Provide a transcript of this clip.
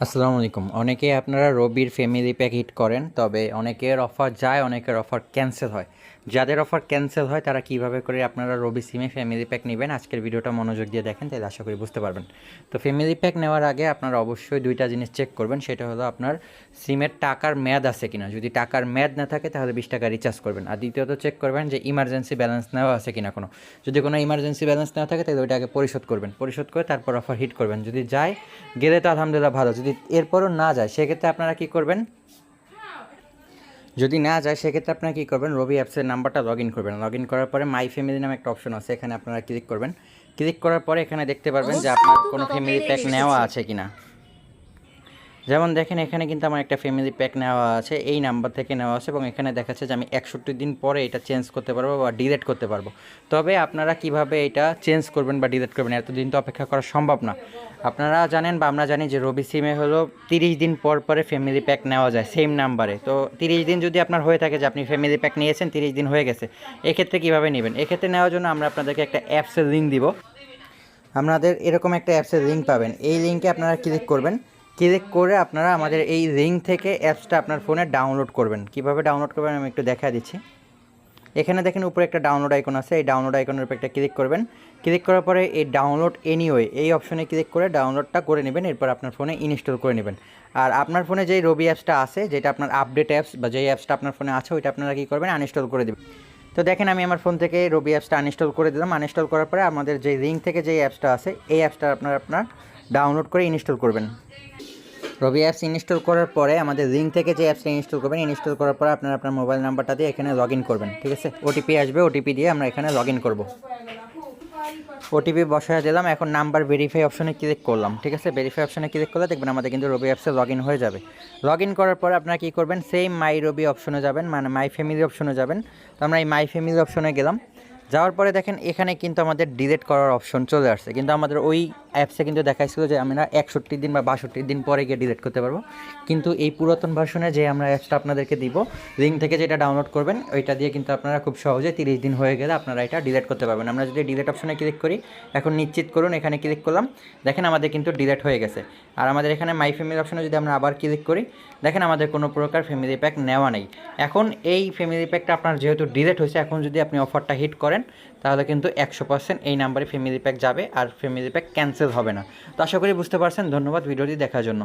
আসসালামু আলাইকুম। অনেকে আপনারা রবির ফ্যামিলি প্যাক হিট করেন, তবে অনেকের অফার যায়, অনেকের অফার ক্যান্সেল হয়। যাদের অফার ক্যান্সেল হয়, তারা কীভাবে করে আপনারা রবি সিমে ফ্যামিলি প্যাক নেবেন? আজকের ভিডিওটা মনোযোগ দিয়ে দেখেন তাহলে আশা করি বুঝতে পারবেন। তো ফ্যামিলি প্যাক নেওয়ার আগে আপনারা অবশ্যই দুইটা জিনিস চেক করবেন, সেটা হলো আপনার সিমের টাকার মেয়াদ আছে কিনা। যদি টাকার মেয়াদ না থাকে, তাহলে বিশ টাকা রিচার্জ করবেন। আর দ্বিতীয়ত চেক করবেন যে ইমার্জেন্সি ব্যালেন্স নেওয়া আছে কিনা কোনো। যদি কোনো ইমার্জেন্সি ব্যালেন্স নেওয়া থাকে তাহলে ওইটা আগে পরিশোধ করবেন। পরিশোধ করে তারপর অফার হিট করবেন। যদি যায়, গেলে তো আলহামদুলিল্লাহ ভালো। যদি এরপরও না যায়, সেক্ষেত্রে আপনারা কী করবেন? যদি না যায় সেক্ষেত্রে আপনারা কী করবেন? রবি অ্যাপসের নাম্বারটা লগ ইন করবেন। লগ ইন করার পরে মাই ফ্যামিলি নামে একটা অপশন আছে এখানে আপনারা ক্লিক করবেন। ক্লিক করার পরে এখানে দেখতে পারবেন যে আপনার কোনো ফ্যামিলি প্যাক নেওয়া আছে কিনা। যেমন দেখেন, এখানে কিন্তু আমার একটা ফ্যামিলি প্যাক নেওয়া আছে, এই নাম্বার থেকে নেওয়া আছে এবং এখানে দেখাচ্ছে যে আমি একষট্টি দিন পরে এটা চেঞ্জ করতে পারব বা ডিলেট করতে পারব। তবে আপনারা কীভাবে এটা চেঞ্জ করবেন বা ডিলেট করবেন, এতদিন তো অপেক্ষা করা সম্ভব না। আপনারা জানেন বা আমরা জানি যে রবি সিমে হলো তিরিশ দিন পর পরে ফ্যামিলি প্যাক নেওয়া যায় সেম নাম্বারে তো তিরিশ দিন যদি আপনার হয়ে থাকে যে আপনি ফ্যামিলি প্যাক নিয়েছেন, তিরিশ দিন হয়ে গেছে, এক্ষেত্রে কীভাবে নেবেন? এক্ষেত্রে নেওয়ার জন্য আমরা আপনাদেরকে একটা অ্যাপসের লিঙ্ক দিব। আপনাদের এরকম একটা অ্যাপসের লিঙ্ক পাবেন। এই লিঙ্কে আপনারা ক্লিক করবেন। ক্লিক করে আপনারা আমাদের এই লিঙ্ক থেকে অ্যাপসটা আপনার ফোনে ডাউনলোড করবেন। কীভাবে ডাউনলোড করবেন আমি একটু দেখা দিচ্ছি। এখানে দেখেন উপরে একটা ডাউনলোড আইকন আছে, এই ডাউনলোড আইকনের উপর একটা ক্লিক করবেন। ক্লিক করার পরে এই ডাউনলোড এনিওয়ে এই অপশনে ক্লিক করে ডাউনলোডটা করে নেবেন, এরপর আপনার ফোনে ইনস্টল করে নেবেন। আর আপনার ফোনে যেই রবি অ্যাপসটা আছে, যেটা আপনার আপডেট অ্যাপস বা যেই অ্যাপসটা আপনার ফোনে আছে, ওইটা আপনারা কী করবেন? আনইনস্টল করে দেবেন। তো দেখেন আমি আমার ফোন থেকে রবি অ্যাপসটা আনইনস্টল করে দিলাম। আনইনস্টল করার পরে আমাদের যে লিঙ্ক থেকে যে অ্যাপসটা আছে, এই অ্যাপসটা আপনার আপনার ডাউনলোড করে ইনস্টল করবেন। রবি অ্যাপস ইনস্টল করার পরে আমাদের লিঙ্ক থেকে যে অ্যাপসটা ইনস্টল করবেন ইনস্টল করার পরে আপনার আপনার মোবাইল নাম্বারটা দিয়ে এখানে লগ করবেন, ঠিক আছে? ওটিপি আসবে ওটিপি দিয়ে আমরা এখানে লগ ইন করব ওটিপি বসায় দিলাম, এখন নাম্বার ভেরিফাই অপশনে ক্লিক করলাম, ঠিক আছে? ভেরিফাই অপশনে ক্লিক করলে দেখবেন আমাদের কিন্তু রবি অ্যাপসে লগ হয়ে যাবে। লগ করার পর আপনারা কী করবেন? সেম মাই রবি অপশনে যাবেন মানে মাই ফ্যামিলি অপশনে যাবেন। তো আমরা এই মাই ফ্যামিলি অপশনে গেলাম। যাওয়ার পরে দেখেন এখানে কিন্তু আমাদের ডিলিট করার অপশন চলে আসছে। কিন্তু আমাদের ওই অ্যাপসে কিন্তু দেখাইছিল যে আমরা একষট্টি দিন বা বাষট্টি দিন পরে গিয়ে ডিলিট করতে পারব। কিন্তু এই পুরাতন ভার্সনে যে আমরা অ্যাপসটা আপনাদেরকে দিব লিঙ্ক থেকে যেটা ডাউনলোড করবেন, ওইটা দিয়ে কিন্তু আপনারা খুব সহজে তিরিশ দিন হয়ে গেলে আপনারা এটা ডিলিট করতে পারবেন। আমরা যদি ডিলিট অপশনে ক্লিক করি, এখন নিশ্চিত করুন এখানে ক্লিক করলাম। দেখেন আমাদের কিন্তু ডিলিট হয়ে গেছে। আর আমাদের এখানে মাই ফ্যামিলি অপশনে যদি আমরা আবার ক্লিক করি, দেখেন আমাদের কোনো প্রকার ফ্যামিলি প্যাক নেওয়া নেই। এখন এই ফ্যামিলি প্যাকটা আপনার যেহেতু ডিলেট হয়েছে, এখন যদি আপনি অফারটা হিট করেন, তাহলে কিন্তু একশো পার্সেন্ট এই নাম্বারে ফ্যামিলি প্যাক যাবে, আর ফ্যামিলি প্যাক ক্যান্সেল হবে না। তো আশা করি বুঝতে পারছেন। ধন্যবাদ ভিডিওটি দেখার জন্য।